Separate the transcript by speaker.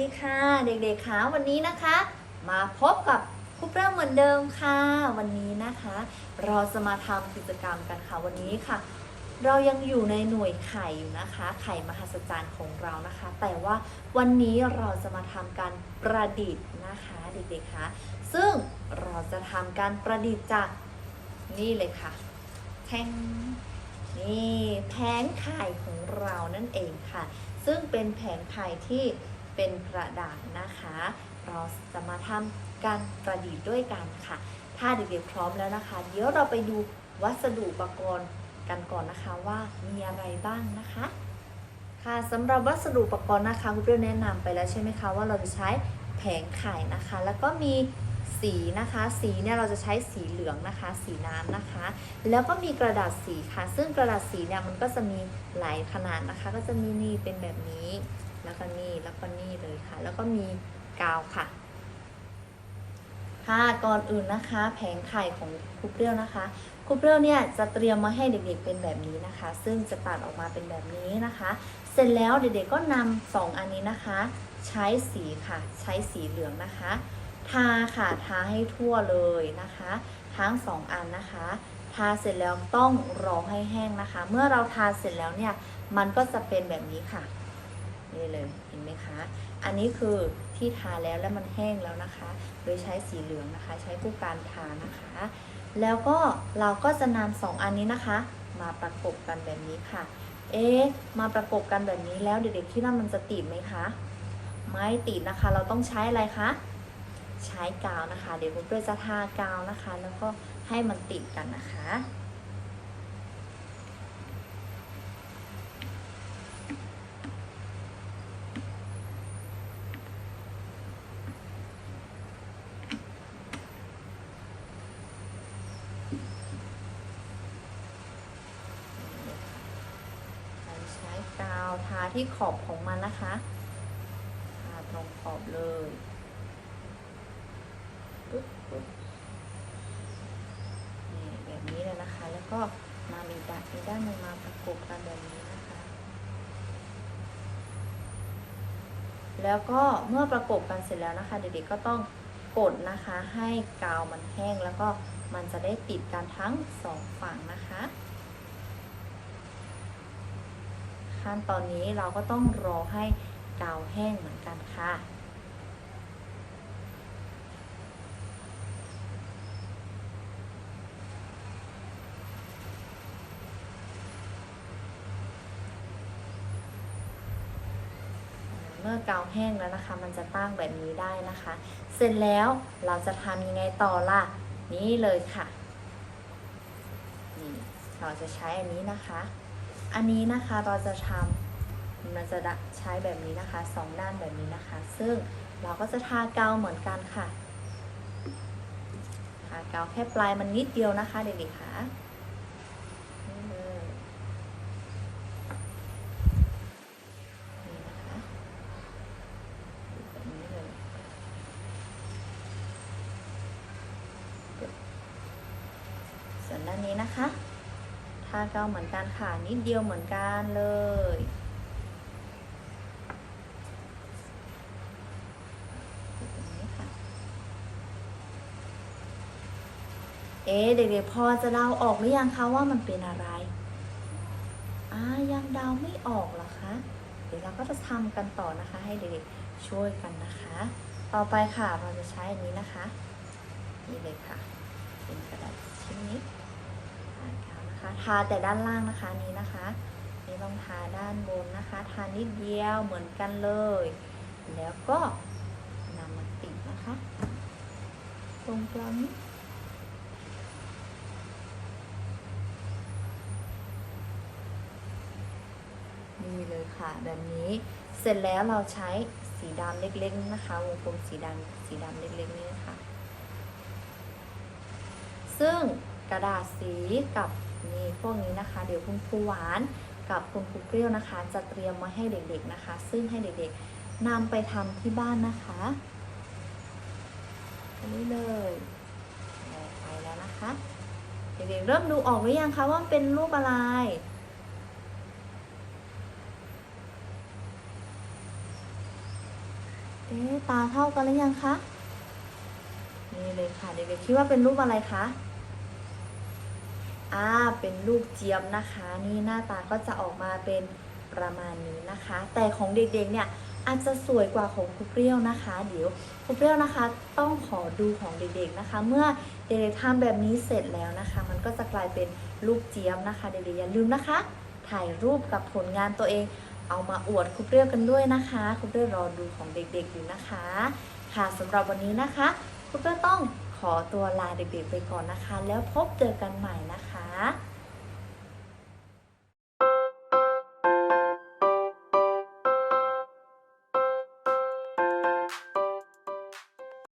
Speaker 1: ด็กๆคะวันนี้นะคะ มาพบกับครูเปรี้ยวเหมือนเดิมค่ะ วันนี้นะคะ เราจะมาทำกิจกรรมกันค่ะวันนี้ค่ะ เรายังอยู่ในหน่วยไข่อยู่นะคะ ไข่มหัศจรรย์ของเรานะคะ แต่ว่าวันนี้เราจะมาทำการประดิษฐ์นะคะเด็กๆคะซึ่งเราจะทำการประดิษฐ์จากนี่เลยค่ะแท่งนี่แผงไข่ของเรานั่นเองค่ะ ซึ่งเป็นแผงไข่ที่ เป็นกระดาษนะคะ เราจะมาทำการประดิษฐ์ด้วยกันค่ะ ถ้าเด็กๆพร้อมแล้วนะคะ เดี๋ยวเราไปดูวัสดุอุปกรณ์กันก่อนนะคะว่ามีอะไรบ้างนะคะ ค่ะสำหรับวัสดุอุปกรณ์นะคะคุณเปรี้ยวแนะนำไปแล้วใช่ไหมคะว่าเราจะใช้แผงไข่นะคะ แล้วก็มีสีนะคะ สีเนี่ยเราจะใช้สีเหลืองนะคะ สีน้ำนะคะ แล้วก็มีกระดาษสีค่ะ ซึ่งกระดาษสีเนี่ยมันก็จะมีหลายขนาดนะคะ ก็จะมีนี่เป็นแบบนี้ แล้วก็นี่แล้วก็นี่เลยค่ะ แล้วก็มีกาวค่ะ ค่ะก่อนอื่นนะคะ แผงไข่ของครูเปรี้ยวนะคะครูเปรี้ยวเนี่ยจะเตรียมมาให้เด็กๆเป็นแบบนี้นะคะ ซึ่งจะตัดออกมาเป็นแบบนี้นะคะ เสร็จแล้วเด็กๆก็นำสองอันนี้นะคะ ใช้สีค่ะ ใช้สีเหลืองนะคะ ทาค่ะทาให้ทั่วเลยนะคะ ทั้งสองอันนะคะทาเสร็จแล้วต้องรอให้แห้งนะคะ เมื่อเราทาเสร็จแล้วเนี่ย มันก็จะเป็นแบบนี้ค่ะ นี่เลยเห็นไหมคะ อันนี้คือที่ทาแล้วแล้วมันแห้งแล้วนะคะ โดยใช้สีเหลืองนะคะ ใช้ผู้การทานะคะ แล้วก็เราก็จะนำสองอันนี้นะคะ มาประกบกันแบบนี้ค่ะ เอ๊ะมาประกบกันแบบนี้แล้วเด็กๆคิดว่ามันจะติดไหมคะ ไม่ติดนะคะ เราต้องใช้อะไรคะใช้กาวนะคะ เดี๋ยวคุณเพื่อจะทากาวนะคะ แล้วก็ให้มันติดกันนะคะ เราใช้กาว ที่ขอบของมันนะคะทาตรงขอบเลยปึ๊บปึ๊บนี่แบบนี้เลยนะคะ แล้วก็มามีด้านอีกด้านหนึ่งมาประกบกันแบบนี้นะคะ แล้วก็เมื่อประกบกันเสร็จแล้วนะคะ เด็กๆก็ต้องกดนะคะให้กาวมันแห้งแล้วก็มันจะได้ติดกันทั้งสองฝั่งนะคะ ขั้นตอนนี้เราก็ต้องรอให้กาวแห้งเหมือนกันค่ะ เมื่อกาวแห้งแล้วนะคะ มันจะตั้งแบบนี้ได้นะคะ เสร็จแล้วเราจะทำยังไงต่อล่ะ นี่เลยค่ะ นี่เราจะใช้อันนี้นะคะ อันนี้นะคะเราจะทำมันจะใช้แบบนี้นะคะสองด้านแบบนี้นะคะ ซึ่งเราก็จะทาเกาวเหมือนกันค่ะทาเกาวแค่ปลายมันนิดเดียวนะคะเด็กๆค่ะนี่เลยนี่นะนี้เลยส่วนด้านนี้นะคะ ทากาวเหมือนกันค่ะ นิดเดียวเหมือนกันเลยนี้ค่ะเอ๊ะเด็กๆพอจะเดาออกหรือยังคะว่ามันเป็นอะไรอ่ายังเดาไม่ออกหรอคะ เดี๋ยวเราก็จะทำกันต่อนะคะ ให้เด็กๆช่วยกันนะคะ ต่อไปค่ะเราจะใช้อันนี้นะคะนี่เลยค่ะ เป็นกระดาษชิ้นนี้ ทากาวนะคะ ทาแต่ด้านล่างนะคะนี้นะคะไม่ต้องทาด้านบนนะคะ ทานิดเดียวเหมือนกันเลย แล้วก็นำมาติดนะคะ ตรงกลางนี้นี่เลยค่ะ แบบนี้เสร็จแล้วเราใช้สีดำเล็กๆนะคะ วงกลมสีดำสีดำเล็กๆนี่นะคะซึ่งกระดาษสีกับ นี่พวกนี้นะคะ เดี๋ยวคุณครูหวานกับคุณครูเปรี้ยวนะคะ จะเตรียมมาให้เด็กๆนะคะ ซึ่งให้เด็กๆนำไปทำที่บ้านนะคะอันนี้เลยไปแล้วนะคะเด็กๆเริ่มดูออกหรือยังคะว่ามันเป็นรูปอะไรเอ๊ตาเท่ากันหรือยังคะนี่เลยค่ะเด็กๆคิดว่าเป็นรูปอะไรคะ อ่าเป็นลูกเจี๊ยบนะคะ นี่หน้าตาก็จะออกมาเป็นประมาณนี้นะคะ แต่ของเด็กๆเนี่ยอาจจะสวยกว่าของครูเปรี้ยวนะคะ เดี๋ยวครูเปรี้ยวนะคะ ต้องขอดูของเด็กๆนะคะ เมื่อเด็กๆทำแบบนี้เสร็จแล้วนะคะ มันก็จะกลายเป็นลูกเจี๊ยบนะคะเด็กๆอย่าลืมนะคะ ถ่ายรูปกับผลงานตัวเอง เอามาอวดครูเปรี้ยวกันด้วยนะคะครูเปรี้ยวรอดูของเด็กๆอยู่นะคะ ค่ะสำหรับวันนี้นะคะครูเปรี้ยวต้อง ขอตัวลาเด็กๆไปก่อนนะคะ แล้วพบเจอกันใหม่นะคะ